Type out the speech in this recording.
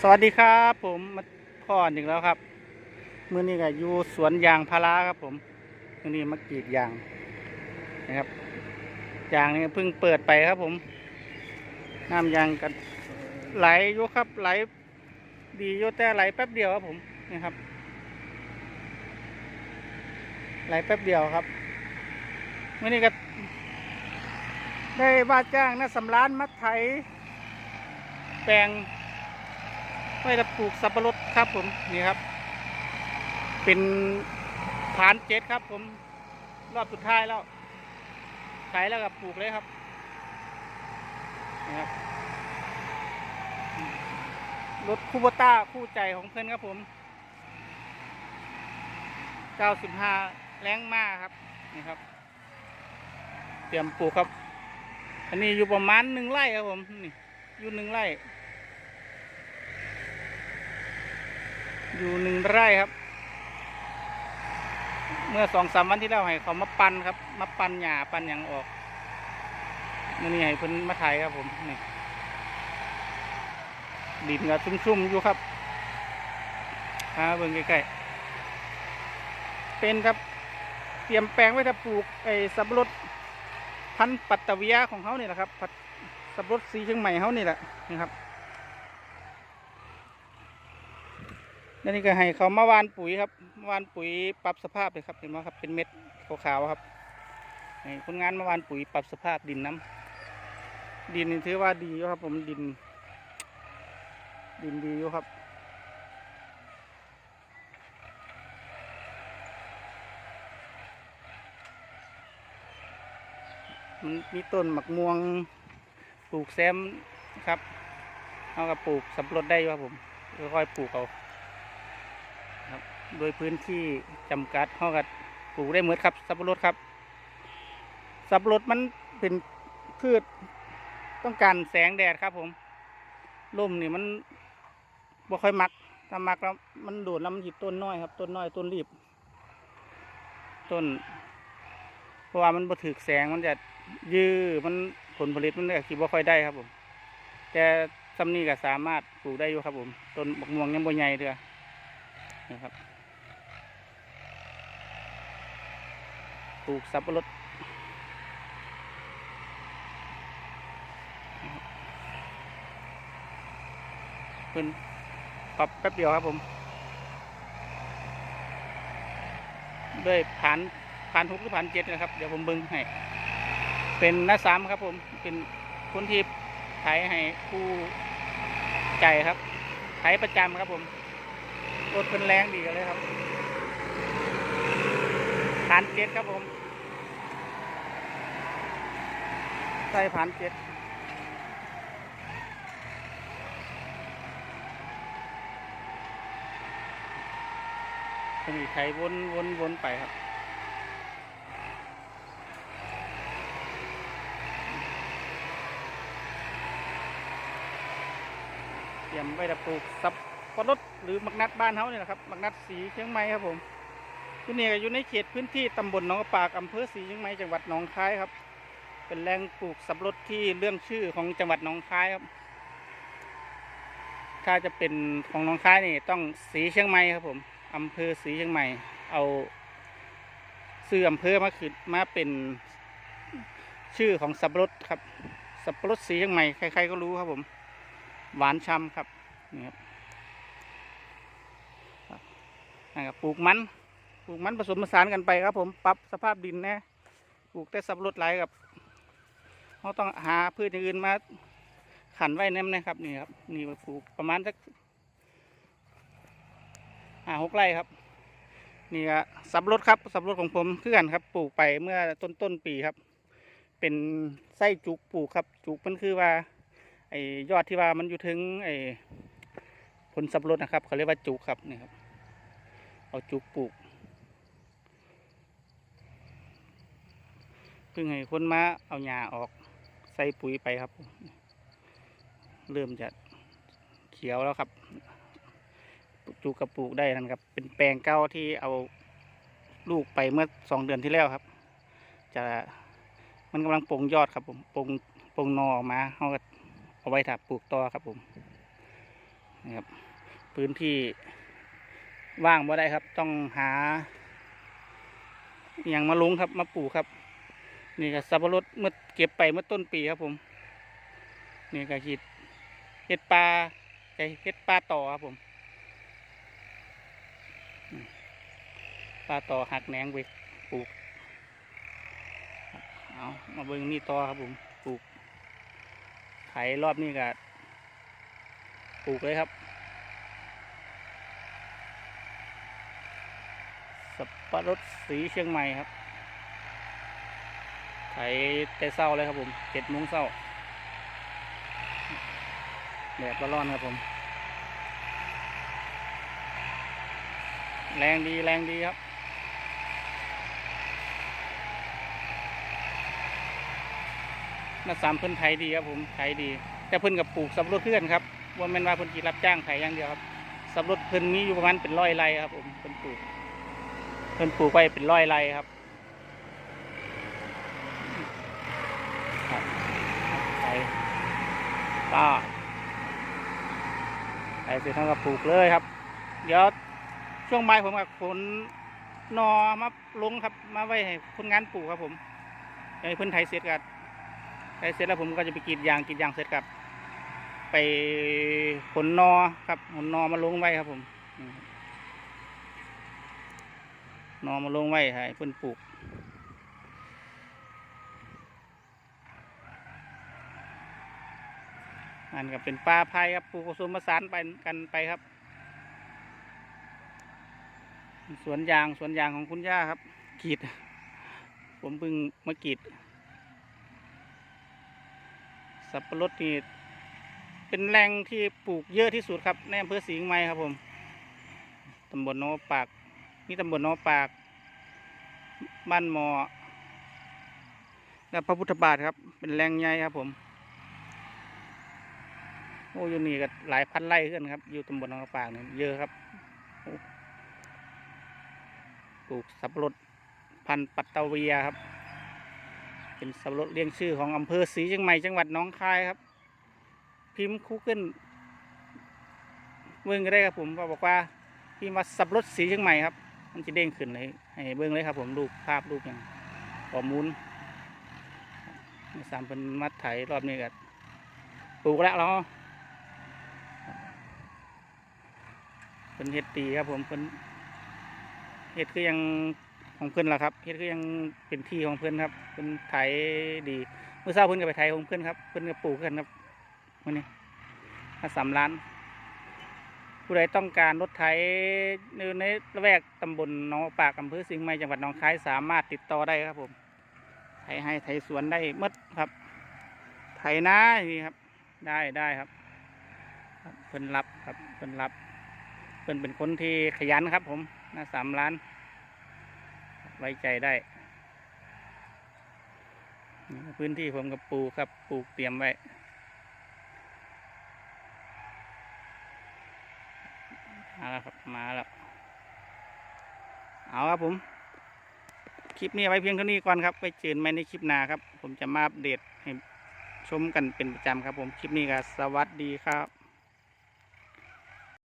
สวัสดีครับผมมาพ่อหนึ่งแล้วครับมื้อนี้ก็อยู่สวนยางพาราครับผมมื้อนี้มากรีดยางนะครับยางนี่เพิ่งเปิดไปครับผมน้ำยางก็ไหลยู่ครับไหลดีอยู่แต่ไหลแป๊บเดียวครับผมนี่ครับ ไหลแป๊บเดียวครับมื้อนี้ก็ได้ว่าจ้างนะสำรานมัดไถแปลง ไว้จะปลูกสับปะรดครับผมนี่ครับ เป็นฐานเจ็ดครับ ผมรอบสุดท้ายแล้วขายแล้วกับปลูกเลยครับนี่ครับรถคูโบต้าคู่ใจของเพื่อนครับผม 95 แรงมากครับนี่ครับ เตรียมปลูกครับ อันนี้อยู่ประมาณหนึ่งไร่ครับผมนี่อยู่หนึ่งไร่ อยู่หนึ่งไร่ครับ เมื่อสองสามวันที่แล้วให้เขามาปันครับ มาปันหญ้าปันหยังออกนี้ให้เพิ่นมาถ่ายครับผมนี่ดินก็ชุ่มๆอยู่ครับหาเบิ่งใกล้ๆเป็นครับ เตรียมแปลงไว้ถ้าปลูกไอ้สับปะรดพันธุ์ปัตตเวียของเขาเนี่แหละครับสับปะรดสีเชียงใหม่เขานี่แหละนะครับ แล้วนี่ก็ให้เขามาวานปุ๋ยครับมาวานปุ๋ยปรับสภาพเลยครับเห็นไหมครับเป็นเม็ดขาวๆครับให้คนงานมาวานปุ๋ยปรับสภาพดินน้ำดินถือว่าดีครับ ผมดิน ดินดีอยู่ครับมันมีต้นหมักม่วงปลูกแซมครับเอากับปลูกสับปะรดได้ครับผมค่อยๆปลูกเอา โดยพื้นที่จำกัดเขาก็ปลูกได้เหมือนครับ สับปะรดครับ สับปะรดมันเป็นพืชต้องการแสงแดดครับ ผมร่มนี่มันบ่ค่อยมักถ้ามักแล้วมันโดดแล้วมันหยิบต้นน้อยครับ ต้นน้อยต้นรีบ ต้น เพราะว่ามันบ่ถือแสงมันจะยื้อมันผลผลิตมันก็คิดว่าค่อยได้ครับ ผม แต่ซำนี้ก็สามารถปลูกได้อยู่ครับ ผม ต้นบักม่วงยังบ่ใหญ่เด้อนะครับ ปลูกสับปะรดเป็นปรับแป๊บเดียวครับผม ด้วยผ่านผ่านหกหรือผ่านเจ็ดนะครับ เดี๋ยวผมเบิ้งให้ เป็นหน้าสามครับผม เป็นคนที่ไถให้ผู้ใจครับไถประจำครับผมรถเป็นแรงดีกันเลยครับผ่านเจ็ดครับผม ใส่ผ่านเจ็ดมีไถวนวนวนไปครับเตรียมไว้จะปลูกสับปะรดหรือมักนัดบ้านเฮาเนี่ยนะครับ มักนัดสีเชียงใหม่ครับผมที่นี่อยู่ในเขตพื้นที่ตำบลหนองกระปากอำเภอสีเชียงใหม่จังหวัดหนองคายครับ เป็นแหล่งปลูกสับปะรดที่เรื่องชื่อของจังหวัดหนองคายครับ ถ้าจะเป็นของหนองคายนี่ต้องสีเชียงใหม่ครับผมอำเภอสีเชียงใหม่ เอาชื่ออำเภอมาขึ้นมาเป็นชื่อของสับปะรดครับ สับปะรดสีเชียงใหม่ใครๆก็รู้ครับผม หวานช่ำครับนี่ครับนะครับปลูกมันปลูกมันผสมผสานกันไปครับผมปรับสภาพดินนะปลูกแต่สับปะรดไหลายกับ เขาต้องหาพืชอย่างอื่นมาขันไว้แนมนะครับนี่ครับนี่ปลูกประมาณสักห้าหกไร่ครับ นี่ก็สับรดครับสับรดของผมคือกันครับ ปลูกไปเมื่อต้นต้นปีครับ เป็นไส้จุกปลูกครับจุกมันคือว่าไอ้ยอดที่ว่ามันอยู่ถึงไอ้ผลสับรดนะครับเขาเรียกว่าจุกครับนี่ครับ เอาจุกปลูกเพิ่งให้คนมาเอาหญ้าออก ใส่ปุ๋ยไปครับ เริ่มจะเขียวแล้วครับจุกระปลูกได้นั่นครับ เป็นแปลงเก้าที่เอาลูกไปเมื่อสองเดือนที่แล้วครับ จะมันกำลังปงยอดครับ ผมปงปงนอออกมาเขาก็เอาไว้ถักปลูกต่อครับผมนะครับ พื้นที่ว่างบ่ได้ครับ ต้องหาอย่างมาลงครับมาปลูกครับ นี่ก็สับปะรดเมื่อเก็บไปเมื่อต้นปีครับผม นี่ก็ขีดเห็ดปลาไก่เห็ดปลาต่อครับผมปลาต่อหักแหนงไปปลูกเอามาเบิ่งนี่ต่อครับผมปลูกไถรอบนี้ก็ปลูกเลยครับสับปะรดสีเชียงใหม่ครับ ไถแต่เศร้าเลยครับผมเจ็ดโมงเศร้าแดดร้อนครับผม แรงดีแรงดีครับมาสามเพิ่นไทยดีครับผมไทยดี แต่เพิ่นกับปลูกสับรดเพื่อนครับว่าแม่นว่าเพิ่นกีรับจ้างไถอย่างเดียวครับสับรดเพิ่อนมีอยู่ประมาณเป็นร้อยไร่ครับผมเพิ่นปลูก เพิ่นปลูกไว้เป็นร้อยไร่ครับไป็ไปเสร็จทั้งกับปลูกเลยครับ เดี๋ยวช่วงบ่ายผมกับขนนอมาลงครับ มาไว้ให้คนงานปลูกครับ ผมเดี๋ยวให้เพิ่นไถเสร็จกันไถเสร็จแล้วผมก็จะไปกรีดยางกรีดยางเสร็จกับ ไปขนนอครับขนนอมาลงไว้ครับผมนอมาลงไว้ให้เพิ่นปลูก อันก็เป็นปลาไผ่ครับปูกผสมผสานไปกันไปครับ สวนยางสวนยางของคุณย่าครับกรีด ผมเพิ่งมากรีด สับปะรดนี่เป็นแหล่งที่ปลูกเยอะที่สุดครับในอำเภอสิงห์ใหม่ครับผมตำบลโนนปากนี่ตำบลหนอปาก บ้านหมอและพระพุทธบาทครับ เป็นแรงใหญ่ครับผม โอ้อยู่นี่ก็หลายพันไร่ขึ้นครับ อยู่ตำบลหนองปากนี่เยอะครับปลูกสับปะรดพันธุ์ปัตตาเวียครับ เป็นสับปะรดเรียงชื่อของอำเภอศรีเชียงใหม่จังหวัดหนองคายครับ พิมพ์คู่ขึ้นเมืองก็ได้ครับผมบอกว่าพี่มาสับรถสีเชียงใหม่ครับ มันจะเด้งขึ้นเลยให้เบิ้งเลยครับ ผมรูปภาพรูปอย่างข้อมูลสามเป็นมัดไถรอบนี้ก็ปลูกแล้วเรา เป็นเห็ดตีครับผมเป็นเห็ดคือยังของเพื่อนละครับเห็ดคือยังเป็นที่ของเพื่อนครับเป็นไถดีเมื่อเช้าเพื่อนก็ไปไถของเพื่อนครับเพื่อนก็ปลูกกันครับมื่อนี้มาสามล้าน ผู้ใดต้องการรถไถในในละแวกตำบลหนองปากอำเภอสิงห์ใหม่จังหวัดหนองคายสามารถติดต่อได้ครับ ผมไถให้ไถสวนได้มดครับ ไถนาอย่างนี้ครับ ได้ได้ครับครับเพิ่นรับครับเพิ่นรับ เพิ่นเป็นคนที่ขยันครับ ผมนะสามล้าน ไว้ใจได้ พื้นที่ผมกับปลูกครับ ปลูกเตรียมไว้ มาแล้วครับ มาแล้ว เอาครับผม คลิปนี้ไว้เพียงเท่านี้ก่อนครับ ไปจอกันใหม่ในคลิปหน้าครับ ผมจะมาอัปเดตให้ชมกันเป็นประจำครับผม คลิปนี้ก็สวัสดีครับ